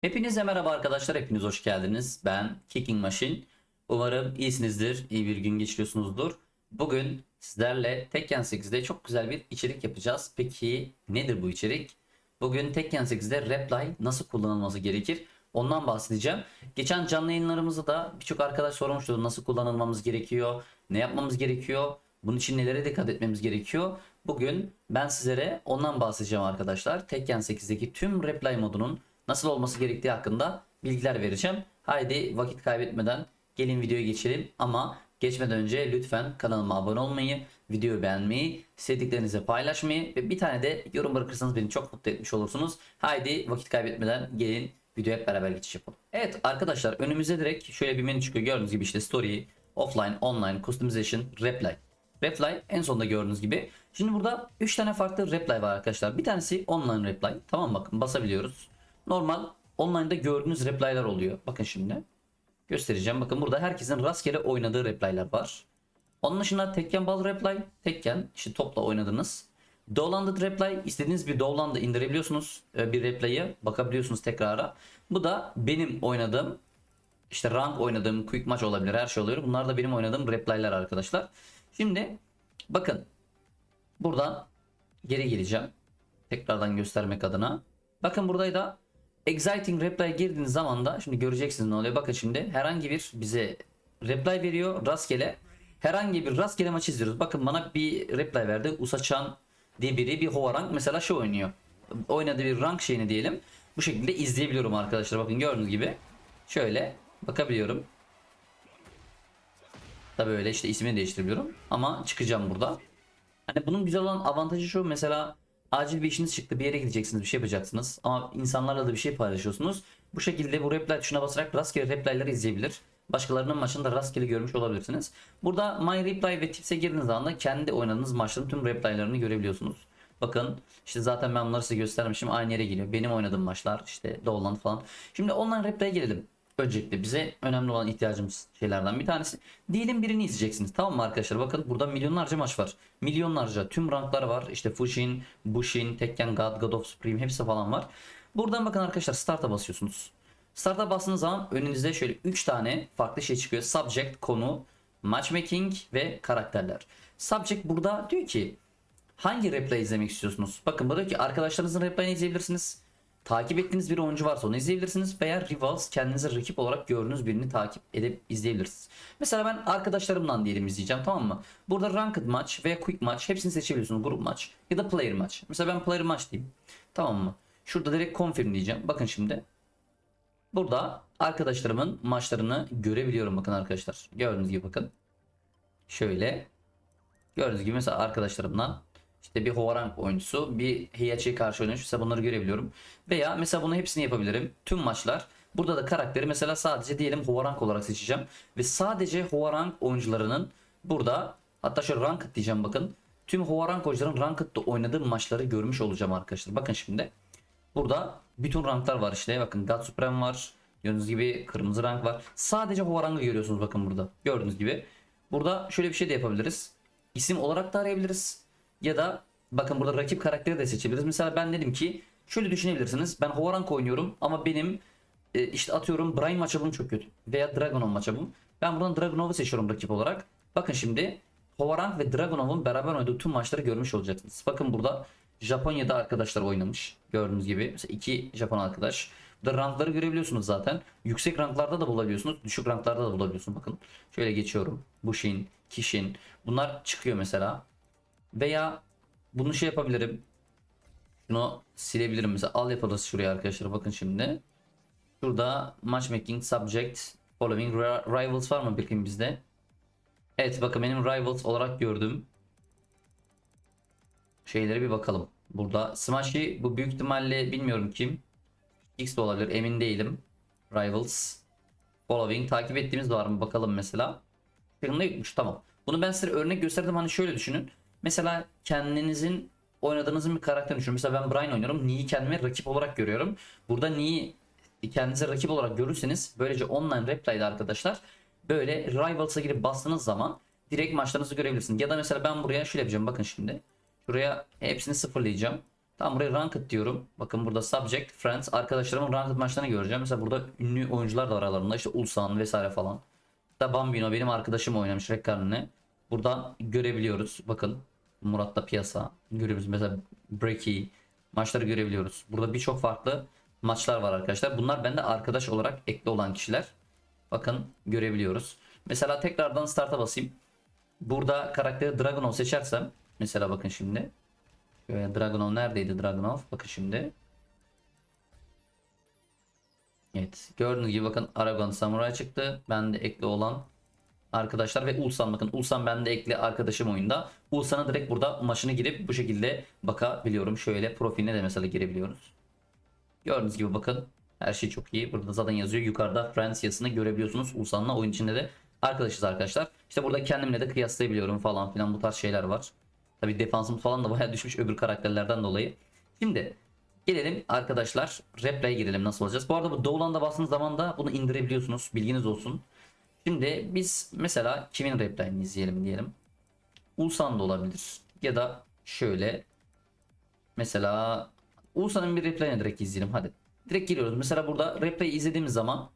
Hepinize merhaba arkadaşlar, hepiniz hoş geldiniz. Ben Kicking Machine. Umarım iyisinizdir, iyi bir gün geçiriyorsunuzdur. Bugün sizlerle Tekken 8'de çok güzel bir içerik yapacağız. Peki nedir bu içerik? Bugün Tekken 8'de Reply nasıl kullanılması gerekir? Ondan bahsedeceğim. Geçen canlı yayınlarımızda da birçok arkadaş sormuştu nasıl kullanılmamız gerekiyor, ne yapmamız gerekiyor, bunun için nelere dikkat etmemiz gerekiyor. Bugün ben sizlere ondan bahsedeceğim arkadaşlar. Tekken 8'deki tüm Reply modunun nasıl olması gerektiği hakkında bilgiler vereceğim. Haydi vakit kaybetmeden gelin videoya geçelim ama geçmeden önce lütfen kanalıma abone olmayı, videoyu beğenmeyi, sevdiklerinize paylaşmayı ve bir tane de yorum bırakırsanız beni çok mutlu etmiş olursunuz. Haydi vakit kaybetmeden gelin videoya hep beraber geçiş yapalım. Evet arkadaşlar önümüze direkt şöyle bir menü çıkıyor. Gördüğünüz gibi işte story, offline, online, customization, reply. Reply en sonunda gördüğünüz gibi. Şimdi burada 3 tane farklı reply var arkadaşlar. Bir tanesi online reply. Tamam bakın basabiliyoruz. Normal online'da gördüğünüz reply'lar oluyor. Bakın şimdi. Göstereceğim. Bakın burada herkesin rastgele oynadığı reply'lar var. Onun dışında Tekken Ball Reply. Tekken işte topla oynadınız. Downloaded Reply istediğiniz bir download'ı indirebiliyorsunuz. Ee, Bir replay'ı bakabiliyorsunuz tekrara. Bu da benim oynadığım işte rank oynadığım quick match olabilir her şey oluyor. Bunlar da benim oynadığım reply'ler arkadaşlar. Şimdi bakın buradan geri geleceğim. Tekrardan göstermek adına. Bakın burada da Exciting Reply girdiğiniz zaman da şimdi göreceksiniz ne oluyor. Bakın şimdi herhangi bir bize reply veriyor rastgele. Herhangi bir rastgele maç izliyoruz. Bakın bana bir reply verdi. Usaçan diye biri bir Hovarang mesela şu oynuyor. Oynadığı bir rank şeyini diyelim. Bu şekilde izleyebiliyorum arkadaşlar. Bakın gördüğünüz gibi. Şöyle bakabiliyorum. Tabii öyle işte ismini değiştirebiliyorum. Ama çıkacağım burada. Hani bunun güzel olan avantajı şu mesela acil bir işiniz çıktı bir yere gideceksiniz bir şey yapacaksınız ama insanlarla da bir şey paylaşıyorsunuz. Bu şekilde bu reply tuşuna basarak rastgele reply'ları izleyebilir. Başkalarının maçını da rastgele görmüş olabilirsiniz. Burada My Reply ve Tips'e girdiğiniz zaman da kendi oynadığınız maçların tüm reply'larını görebiliyorsunuz. Bakın işte zaten ben bunları size göstermişim aynı yere geliyor. Benim oynadığım maçlar işte Dolan falan. Şimdi online replay'e gelelim. Öncelikle bize önemli olan ihtiyacımız şeylerden bir tanesi. Diyelim birini izleyeceksiniz. Tamam mı arkadaşlar? Bakın burada milyonlarca maç var. Milyonlarca tüm ranklar var. İşte Fushin, Bushin, Tekken God, God of Supreme hepsi falan var. Buradan bakın arkadaşlar Start'a basıyorsunuz. Start'a bastığınız zaman önünüzde şöyle 3 tane farklı şey çıkıyor. Subject, konu, matchmaking ve karakterler. Subject burada diyor ki hangi replay izlemek istiyorsunuz? Bakın burada diyor ki arkadaşlarınızın replayini izleyebilirsiniz. Takip ettiğiniz bir oyuncu varsa onu izleyebilirsiniz veya rivals kendinize rakip olarak gördüğünüz birini takip edip izleyebilirsiniz. Mesela ben arkadaşlarımdan diyelim izleyeceğim tamam mı? Burada ranked maç veya quick maç hepsini seçebiliyorsunuz grup maç ya da player maç. Mesela ben player maç diyeyim. Tamam mı? Şurada direkt confirm diyeceğim. Bakın şimdi. Burada arkadaşlarımın maçlarını görebiliyorum bakın arkadaşlar. Gördüğünüz gibi bakın. Şöyle. Gördüğünüz gibi mesela arkadaşlarımdan işte bir Hovarang oyuncusu, bir Heihachi'ye karşı oynuyor. Mesela bunları görebiliyorum. Veya mesela bunu hepsini yapabilirim. Tüm maçlar. Burada da karakteri mesela sadece diyelim Hovarang olarak seçeceğim. Ve sadece Hovarang oyuncularının burada hatta şöyle Ranked diyeceğim bakın. Tüm Hovarang oyuncuların Ranked'da oynadığı maçları görmüş olacağım arkadaşlar. Bakın şimdi. Burada bütün ranklar var işte. Bakın God Supreme var. Gördüğünüz gibi kırmızı rank var. Sadece Hovarang'ı görüyorsunuz bakın burada. Gördüğünüz gibi. Burada şöyle bir şey de yapabiliriz. İsim olarak da arayabiliriz. Ya da bakın burada rakip karakteri de seçebiliriz. Mesela ben dedim ki şöyle düşünebilirsiniz. Ben Hovarang oynuyorum ama benim e, işte atıyorum Brian matchup'ım çok kötü. Veya Dragonov matchup'ım. Ben buradan Dragonov'u seçiyorum rakip olarak. Bakın şimdi Hovarang ve Dragonov'un beraber oynadığı tüm maçları görmüş olacaksınız. Bakın burada Japonya'da arkadaşlar oynamış. Gördüğünüz gibi. Mesela iki Japon arkadaş. Burada rankları görebiliyorsunuz zaten. Yüksek ranklarda da bulabiliyorsunuz. Düşük ranklarda da bulabiliyorsunuz. Bakın şöyle geçiyorum. Bushin, Kishin. Bunlar çıkıyor mesela. Veya bunu şey yapabilirim. Şunu silebilirim mesela. Al yaparız şuraya arkadaşlar. Bakın şimdi. Şurada matchmaking subject following ri- rivals var mı bakayım bizde? Evet bakın benim rivals olarak gördüğüm şeylere bir bakalım. Burada Smashy bu büyük ihtimalle bilmiyorum kim. X de olabilir emin değilim. Rivals. Following takip ettiğimiz var mı bakalım mesela. Yakında yokmuş tamam. Bunu ben size örnek gösterdim hani şöyle düşünün. Mesela kendinizin oynadığınız bir karakter düşünün. Mesela ben Brian oynuyorum. Ni'yi kendime rakip olarak görüyorum. Burada Ni'yi kendinize rakip olarak görürseniz böylece online replay'da arkadaşlar böyle Rivals'a girip bastığınız zaman direkt maçlarınızı görebilirsiniz. Ya da mesela ben buraya şöyle yapacağım bakın şimdi. Şuraya hepsini sıfırlayacağım. Tamam buraya ranked diyorum. Bakın burada subject, friends, arkadaşlarımın ranked maçlarını göreceğim. Mesela burada ünlü oyuncular da var aralarında. İşte Ulsan vesaire falan. Da Bambino benim arkadaşım oynamış Rekkarn'ı. Buradan görebiliyoruz. Bakın Murat'la piyasa görüyoruz. Mesela Breaky maçları görebiliyoruz. Burada birçok farklı maçlar var arkadaşlar. Bunlar bende arkadaş olarak ekli olan kişiler. Bakın görebiliyoruz. Mesela tekrardan start'a basayım. Burada karakteri Dragunov seçersem mesela bakın şimdi. Dragunov neredeydi Dragunov? Bakın şimdi. Evet. Gördüğünüz gibi bakın Aragon Samurai çıktı. Bende ekli olan arkadaşlar ve Ulsan bakın Ulsan bende ekli arkadaşım oyunda. Ulsan'a direkt burada maçını girip bu şekilde bakabiliyorum. Şöyle profiline de mesela girebiliyoruz. Gördüğünüz gibi bakın her şey çok iyi. Burada zaten yazıyor. Yukarıda Friends yazısını görebiliyorsunuz. Ulsan'la oyun içinde de arkadaşız arkadaşlar. İşte burada kendimle de kıyaslayabiliyorum falan filan bu tarz şeyler var. Tabi defansım falan da bayağı düşmüş öbür karakterlerden dolayı. Şimdi gelelim arkadaşlar replay'e girelim nasıl olacağız. Bu arada bu Dolan'da bastığınız zaman da bunu indirebiliyorsunuz. Bilginiz olsun. Şimdi biz mesela kimin replay'ini izleyelim diyelim. Ulsan da olabilir. Ya da şöyle mesela Ulsan'ın bir replay'ini direkt izleyelim hadi. Direkt giriyoruz. Mesela burada replay'i izlediğimiz zaman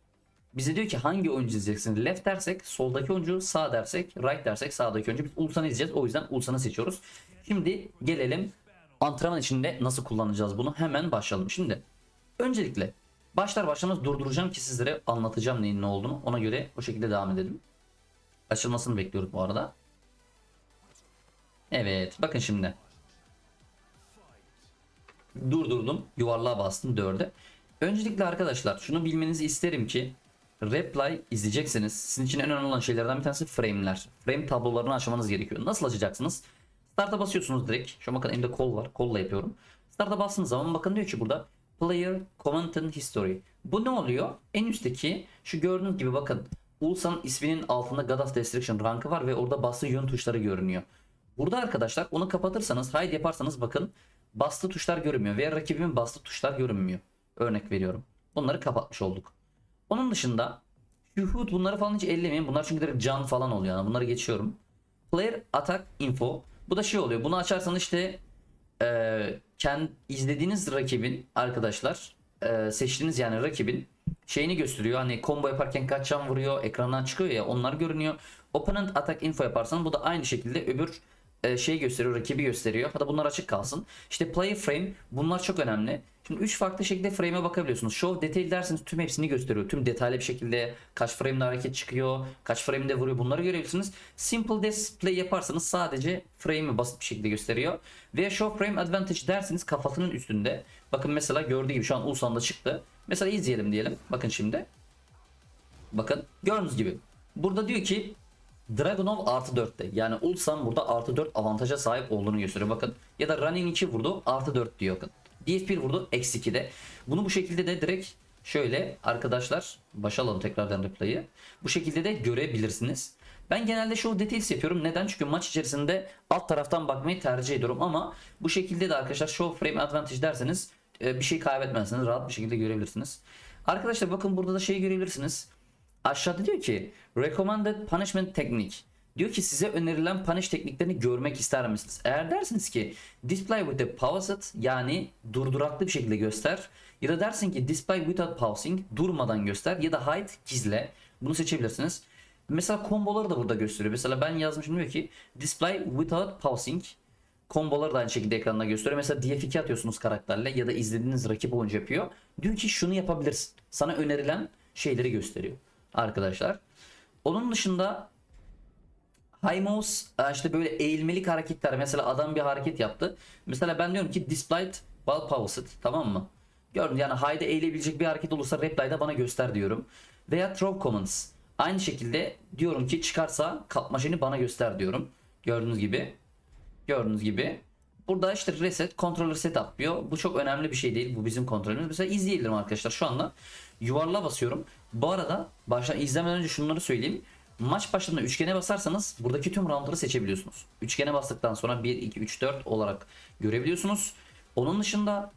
bize diyor ki hangi oyuncu izleyeceksin? Left dersek soldaki oyuncu, sağ dersek right dersek sağdaki oyuncu. Biz Ulsan'ı izleyeceğiz. O yüzden Ulsan'ı seçiyoruz. Şimdi gelelim antrenman içinde nasıl kullanacağız bunu. Hemen başlayalım. Şimdi öncelikle başlar başlamaz durduracağım ki sizlere anlatacağım neyin ne olduğunu. Ona göre o şekilde devam edelim. Açılmasını bekliyoruz bu arada. Evet bakın şimdi. Durdurdum. Yuvarlığa bastım 4'e. Öncelikle arkadaşlar şunu bilmenizi isterim ki Reply izleyecekseniz sizin için en önemli olan şeylerden bir tanesi frame'ler. Frame tablolarını açmanız gerekiyor. Nasıl açacaksınız? Start'a basıyorsunuz direkt. Şu an bakın elimde kol var. Kolla yapıyorum. Start'a bastığınız zaman bakın diyor ki burada Player Comment and History. Bu ne oluyor? En üstteki şu gördüğünüz gibi bakın Ulsan isminin altında God of Destruction rankı var ve orada bastığı yön tuşları görünüyor. Burada arkadaşlar onu kapatırsanız hide yaparsanız bakın bastığı tuşlar görünmüyor veya rakibimin bastığı tuşlar görünmüyor. Örnek veriyorum. Bunları kapatmış olduk. Onun dışında Şuhud bunları falan hiç ellemeyin. Bunlar çünkü direkt can falan oluyor. Yani bunları geçiyorum. Player Attack Info. Bu da şey oluyor. Bunu açarsanız işte e, kend, izlediğiniz rakibin arkadaşlar e, seçtiğiniz yani rakibin şeyini gösteriyor. Hani combo yaparken kaç can vuruyor ekrandan çıkıyor ya onlar görünüyor. Opponent Attack Info yaparsanız bu da aynı şekilde öbür e, şey gösteriyor, rakibi gösteriyor. Hatta bunlar açık kalsın. İşte play frame bunlar çok önemli. Şimdi 3 farklı şekilde frame'e bakabiliyorsunuz. Show detail derseniz tüm hepsini gösteriyor. Tüm detaylı bir şekilde kaç frame'de hareket çıkıyor, kaç frame'de vuruyor bunları görebilirsiniz. Simple display yaparsanız sadece frame'i basit bir şekilde gösteriyor. Ve show frame advantage derseniz kafasının üstünde. Bakın mesela gördüğü gibi şu an Ulsan'da çıktı. Mesela izleyelim diyelim. Bakın şimdi. Bakın gördüğünüz gibi. Burada diyor ki Dragunov artı 4'te. Yani Ulsan burada artı 4 avantaja sahip olduğunu gösteriyor. Bakın. Ya da Running 2 vurdu artı 4 diyor. Bakın. DF1 vurdu eksi 2'de. Bunu bu şekilde de direkt şöyle arkadaşlar başa alalım tekrardan replay'i. Bu şekilde de görebilirsiniz. Ben genelde show details yapıyorum. Neden? Çünkü maç içerisinde alt taraftan bakmayı tercih ediyorum ama bu şekilde de arkadaşlar show frame advantage derseniz e, bir şey kaybetmezsiniz. Rahat bir şekilde görebilirsiniz. Arkadaşlar bakın burada da şeyi görebilirsiniz. Aşağıda diyor ki recommended punishment technique. Diyor ki size önerilen punish tekniklerini görmek ister misiniz? Eğer dersiniz ki display with a paused yani durduraklı bir şekilde göster ya da dersin ki display without pausing durmadan göster ya da hide gizle bunu seçebilirsiniz. Mesela komboları da burada gösteriyor. Mesela ben yazmışım diyor ki display without pausing komboları da aynı şekilde ekranda gösteriyor. Mesela DF2 atıyorsunuz karakterle ya da izlediğiniz rakip oyuncu yapıyor. Diyor ki şunu yapabilirsin. Sana önerilen şeyleri gösteriyor arkadaşlar. Onun dışında high mouse e, işte böyle eğilmelik hareketler. Mesela adam bir hareket yaptı. Mesela ben diyorum ki displayed while paused tamam mı? Gördün yani high'de eğilebilecek bir hareket olursa replay'da bana göster diyorum. Veya throw commands. Aynı şekilde diyorum ki çıkarsa kapmaşını bana göster diyorum. Gördüğünüz gibi. Gördüğünüz gibi. Burada işte reset, controller setup diyor. Bu çok önemli bir şey değil. Bu bizim kontrolümüz. Mesela izleyelim arkadaşlar. Şu anda yuvarlığa basıyorum. Bu arada baştan izlemeden önce şunları söyleyeyim. Maç başında üçgene basarsanız buradaki tüm roundları seçebiliyorsunuz. Üçgene bastıktan sonra 1, 2, 3, 4 olarak görebiliyorsunuz. Onun dışında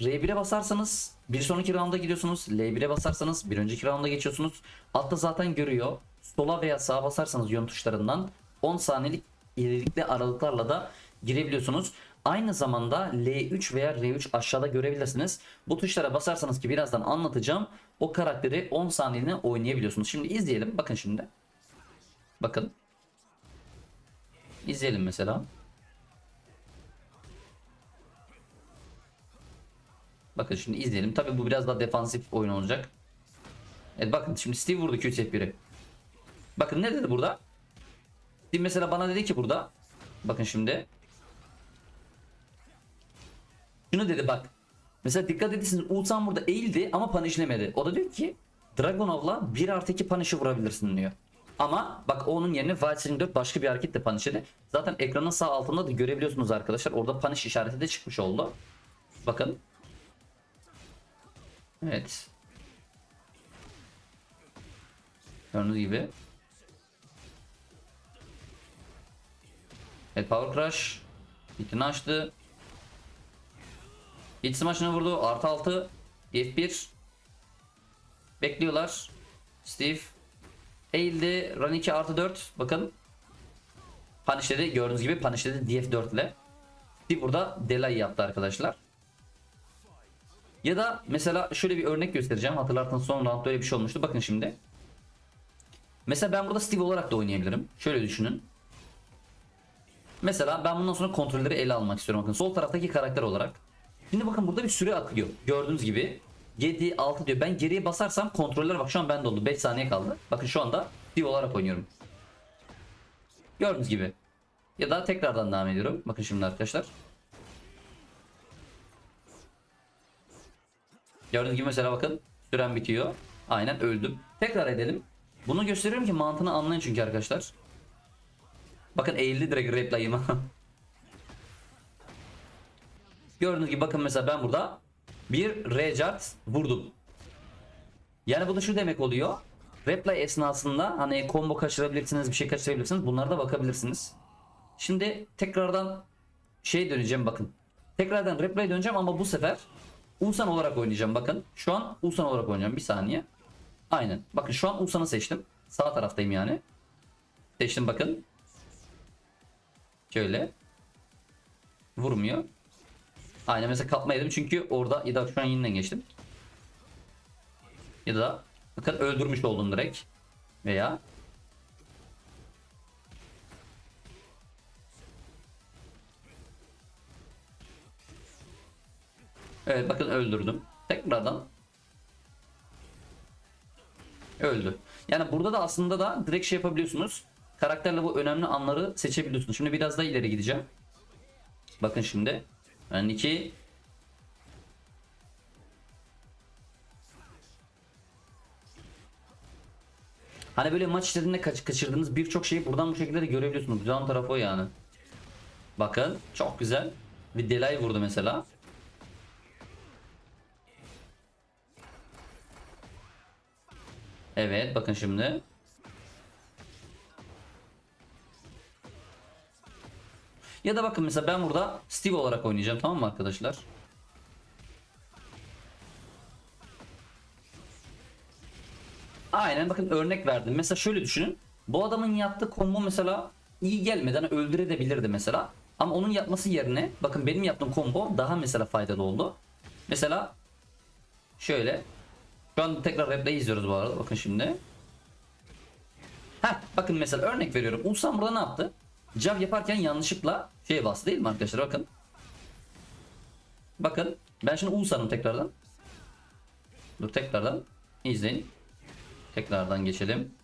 R1'e basarsanız bir sonraki rounda gidiyorsunuz. L1'e basarsanız bir önceki rounda geçiyorsunuz. Altta zaten görüyor. Sola veya sağa basarsanız yön tuşlarından 10 saniyelik ilerikli aralıklarla da girebiliyorsunuz. Aynı zamanda L3 veya R3 aşağıda görebilirsiniz. Bu tuşlara basarsanız ki birazdan anlatacağım. O karakteri 10 saniyede oynayabiliyorsunuz. Şimdi izleyelim. Bakın şimdi. Bakın. İzleyelim mesela. Bakın şimdi izleyelim. Tabii bu biraz daha defansif oyun olacak. Evet bakın şimdi Steve vurdu Q-Tep Bakın ne dedi burada? Steve mesela bana dedi ki burada. Bakın şimdi. Şunu dedi bak. Mesela dikkat edersiniz Ulsan burada eğildi ama punishlemedi. O da diyor ki Dragonov'la 1 artı 2 punish'ı vurabilirsin diyor. Ama bak onun yerine Valkyrie 4 başka bir hareketle punishledi. Zaten ekranın sağ altında da görebiliyorsunuz arkadaşlar. Orada punish işareti de çıkmış oldu. Bakın. Evet. Gördüğünüz gibi. Evet Power Crush. Bitini açtı. Hit smaşını vurdu. Artı 6. F1. Bekliyorlar. Steve. Eğildi. Run 2 artı 4. Bakın. Punishledi. Gördüğünüz gibi punishledi DF4 ile. Steve burada delay yaptı arkadaşlar. Ya da mesela şöyle bir örnek göstereceğim. Hatırlarsanız son roundda öyle bir şey olmuştu. Bakın şimdi. Mesela ben burada Steve olarak da oynayabilirim. Şöyle düşünün. Mesela ben bundan sonra kontrolleri ele almak istiyorum. Bakın sol taraftaki karakter olarak. Şimdi bakın burada bir süre akıyor. Gördüğünüz gibi 7 6 diyor. Ben geriye basarsam kontroller bak şu an bende oldu. 5 saniye kaldı. Bakın şu anda Steve olarak oynuyorum. Gördüğünüz gibi. Ya da tekrardan devam ediyorum. Bakın şimdi arkadaşlar. Gördüğünüz gibi mesela bakın süren bitiyor. Aynen öldüm. Tekrar edelim. Bunu gösteriyorum ki mantığını anlayın çünkü arkadaşlar. Bakın eğildi direkt replay'ıma. Gördüğünüz gibi bakın mesela ben burada bir rejart vurdum. Yani bu da şu demek oluyor. Replay esnasında hani combo kaçırabilirsiniz, bir şey kaçırabilirsiniz. Bunlara da bakabilirsiniz. Şimdi tekrardan şey döneceğim bakın. Tekrardan replay döneceğim ama bu sefer Ulsan olarak oynayacağım bakın. Şu an Ulsan olarak oynayacağım bir saniye. Aynen. Bakın şu an Ulsan'ı seçtim. Sağ taraftayım yani. Seçtim bakın. Şöyle. Vurmuyor. Aynen mesela kapma yedim çünkü orada ya da şu an yeniden geçtim. Ya da bakın öldürmüş oldum direkt. Veya Evet bakın öldürdüm. Tekrardan öldü. Yani burada da aslında da direkt şey yapabiliyorsunuz. Karakterle bu önemli anları seçebiliyorsunuz. Şimdi biraz daha ileri gideceğim. Bakın şimdi. Ben iki Hani böyle maç içerisinde kaç kaçırdığınız birçok şeyi buradan bu şekilde de görebiliyorsunuz. Güzel tarafı o yani. Bakın çok güzel. Bir delay vurdu mesela. Evet bakın şimdi. Ya da bakın mesela ben burada Steve olarak oynayacağım tamam mı arkadaşlar? Aynen bakın örnek verdim. Mesela şöyle düşünün. Bu adamın yaptığı combo mesela iyi gelmeden öldürebilirdi mesela. Ama onun yapması yerine bakın benim yaptığım combo daha mesela faydalı oldu. Mesela şöyle şu an tekrar replay izliyoruz bu arada. Bakın şimdi. Heh, bakın mesela örnek veriyorum. Ulsan burada ne yaptı? Jav yaparken yanlışlıkla şey bastı değil mi arkadaşlar? Bakın. Bakın. Ben şimdi Ulsan'ım tekrardan. Dur tekrardan. izleyin. Tekrardan geçelim.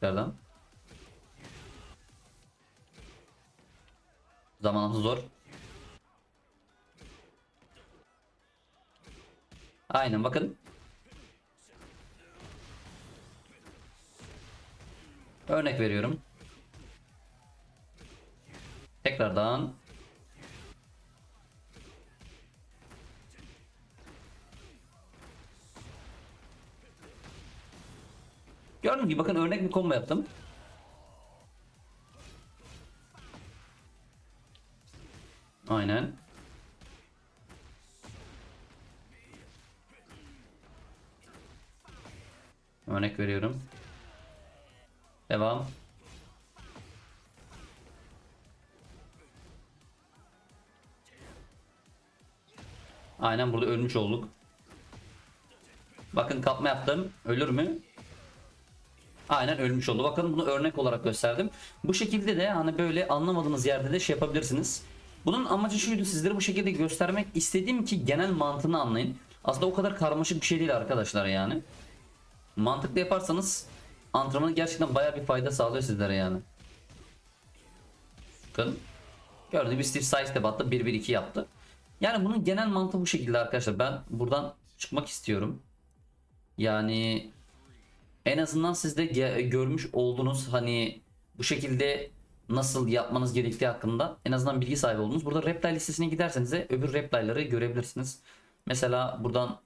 Tekrardan. Zamanımız zor. Aynen bakın. Örnek veriyorum. Tekrardan. Gördüğünüz gibi bakın örnek bir combo yaptım. Aynen. Örnek veriyorum. Devam. Aynen burada ölmüş olduk. Bakın kapma yaptım. Ölür mü? Aynen ölmüş oldu. Bakın bunu örnek olarak gösterdim. Bu şekilde de hani böyle anlamadığınız yerde de şey yapabilirsiniz. Bunun amacı şuydu sizlere bu şekilde göstermek istediğim ki genel mantığını anlayın. Aslında o kadar karmaşık bir şey değil arkadaşlar yani. Mantıklı yaparsanız antrenmanı gerçekten baya bir fayda sağlıyor sizlere yani. Bakın. Gördüğünüz gibi Steve Size de battı. 1-1-2 yaptı. Yani bunun genel mantığı bu şekilde arkadaşlar. Ben buradan çıkmak istiyorum. Yani en azından siz de görmüş oldunuz hani bu şekilde nasıl yapmanız gerektiği hakkında en azından bilgi sahibi oldunuz. Burada reply listesine giderseniz de öbür reply'ları görebilirsiniz. Mesela buradan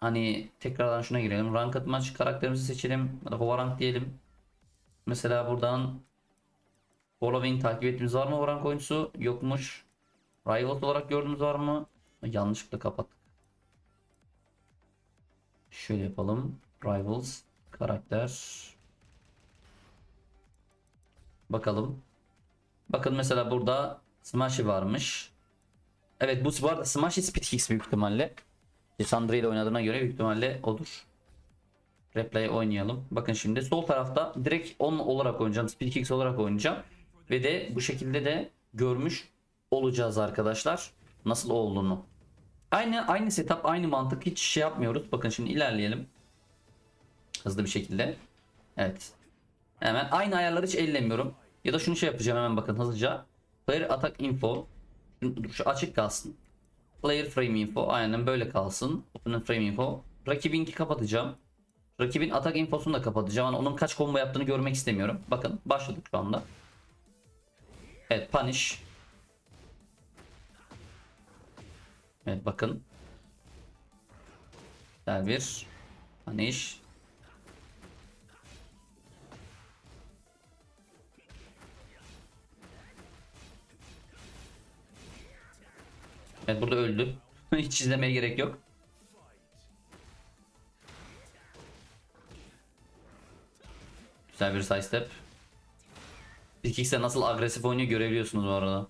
hani tekrardan şuna girelim. Ranked maç karakterimizi seçelim. Ya da Hovarank diyelim. Mesela buradan Following takip ettiğimiz var mı Hovarank oyuncusu? Yokmuş. Rivals olarak gördüğümüz var mı? Yanlışlıkla kapattık. Şöyle yapalım. Rivals karakter. Bakalım. Bakın mesela burada Smashy varmış. Evet bu arada Smashy Speedkicks büyük ihtimalle. Sandra ile oynadığına göre büyük ihtimalle odur. Replay oynayalım. Bakın şimdi sol tarafta direkt 10 olarak oynayacağım. Speedkicks olarak oynayacağım. Ve de bu şekilde de görmüş olacağız arkadaşlar. Nasıl olduğunu. Aynı aynı setup, aynı mantık hiç şey yapmıyoruz. Bakın şimdi ilerleyelim. Hızlı bir şekilde. Evet. Hemen aynı ayarları hiç ellemiyorum. Ya da şunu şey yapacağım hemen bakın hızlıca. Player attack info. Şu- açık kalsın. Player frame info aynen böyle kalsın. Opponent frame info. Rakibinki kapatacağım. Rakibin atak infosunu da kapatacağım. Hani onun kaç combo yaptığını görmek istemiyorum. Bakın başladık şu anda. Evet punish. Evet bakın. Güzel bir punish. Evet burada öldü. Hiç izlemeye gerek yok. Güzel bir side step. Pikix'e nasıl agresif oynuyor görebiliyorsunuz bu arada.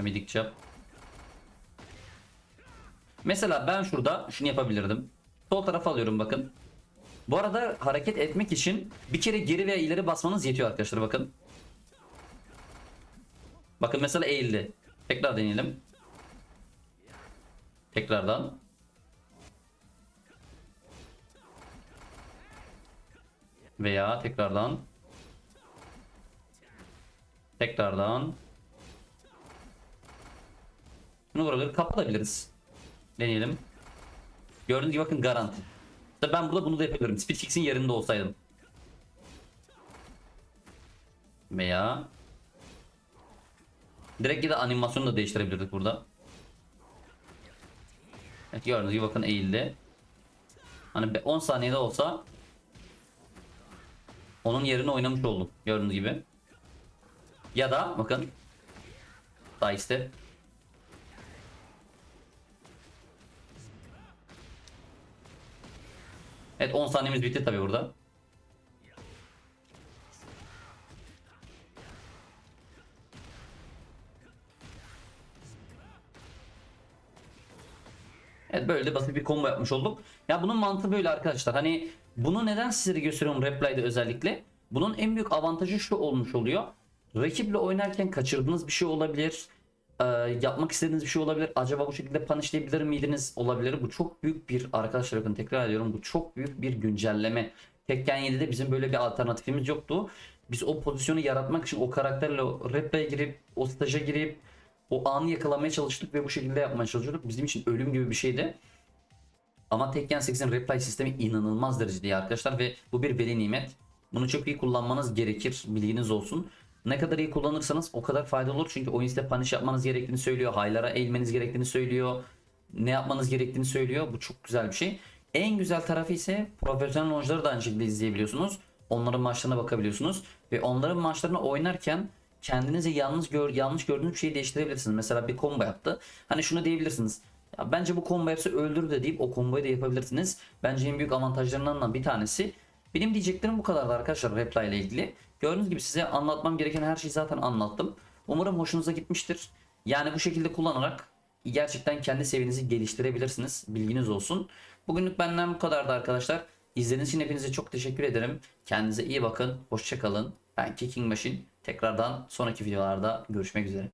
Memedik çap. Mesela ben şurada şunu yapabilirdim. Sol tarafa alıyorum bakın. Bu arada hareket etmek için bir kere geri veya ileri basmanız yetiyor arkadaşlar bakın. Bakın mesela eğildi. Tekrar deneyelim. Tekrardan. Veya tekrardan. Tekrardan. Bunu vurabilir. Kapatabiliriz. Deneyelim. Gördüğünüz gibi bakın garanti. İşte ben burada bunu da yapabilirim. Speedfix'in yerinde olsaydım. Veya Direkt ya da animasyonu da değiştirebilirdik burada. Evet gördüğünüz gibi bakın eğildi. Hani be- 10 saniyede olsa onun yerine oynamış oldum. Gördüğünüz gibi. Ya da bakın step. Evet 10 saniyemiz bitti tabi burada. Evet böyle de basit bir combo yapmış olduk. Ya bunun mantığı böyle arkadaşlar. Hani bunu neden sizlere gösteriyorum replay'de özellikle? Bunun en büyük avantajı şu olmuş oluyor. Rakiple oynarken kaçırdığınız bir şey olabilir. Ee, yapmak istediğiniz bir şey olabilir. Acaba bu şekilde punishlayabilir miydiniz? Olabilir. Bu çok büyük bir arkadaşlar bakın tekrar ediyorum. Bu çok büyük bir güncelleme. Tekken 7'de bizim böyle bir alternatifimiz yoktu. Biz o pozisyonu yaratmak için o karakterle replay'e girip o staja girip o anı yakalamaya çalıştık ve bu şekilde yapmaya çalışıyorduk. Bizim için ölüm gibi bir şeydi. Ama Tekken 8'in reply sistemi inanılmaz derecede arkadaşlar ve bu bir veli nimet. Bunu çok iyi kullanmanız gerekir. Bilginiz olsun. Ne kadar iyi kullanırsanız o kadar faydalı olur. Çünkü oyun size punish yapmanız gerektiğini söylüyor. Haylara eğilmeniz gerektiğini söylüyor. Ne yapmanız gerektiğini söylüyor. Bu çok güzel bir şey. En güzel tarafı ise profesyonel oyuncuları da aynı şekilde izleyebiliyorsunuz. Onların maçlarına bakabiliyorsunuz. Ve onların maçlarını oynarken kendinize yalnız gör, yanlış gördüğünüz bir şeyi değiştirebilirsiniz. Mesela bir combo yaptı. Hani şunu diyebilirsiniz. Ya bence bu combo yapsa öldürür de deyip o komboyu da yapabilirsiniz. Bence en büyük avantajlarından bir tanesi. Benim diyeceklerim bu kadardı arkadaşlar reply ile ilgili. Gördüğünüz gibi size anlatmam gereken her şeyi zaten anlattım. Umarım hoşunuza gitmiştir. Yani bu şekilde kullanarak gerçekten kendi seviyenizi geliştirebilirsiniz. Bilginiz olsun. Bugünlük benden bu kadardı arkadaşlar. İzlediğiniz için hepinize çok teşekkür ederim. Kendinize iyi bakın. Hoşçakalın. Ben Kicking Machine. Tekrardan sonraki videolarda görüşmek üzere.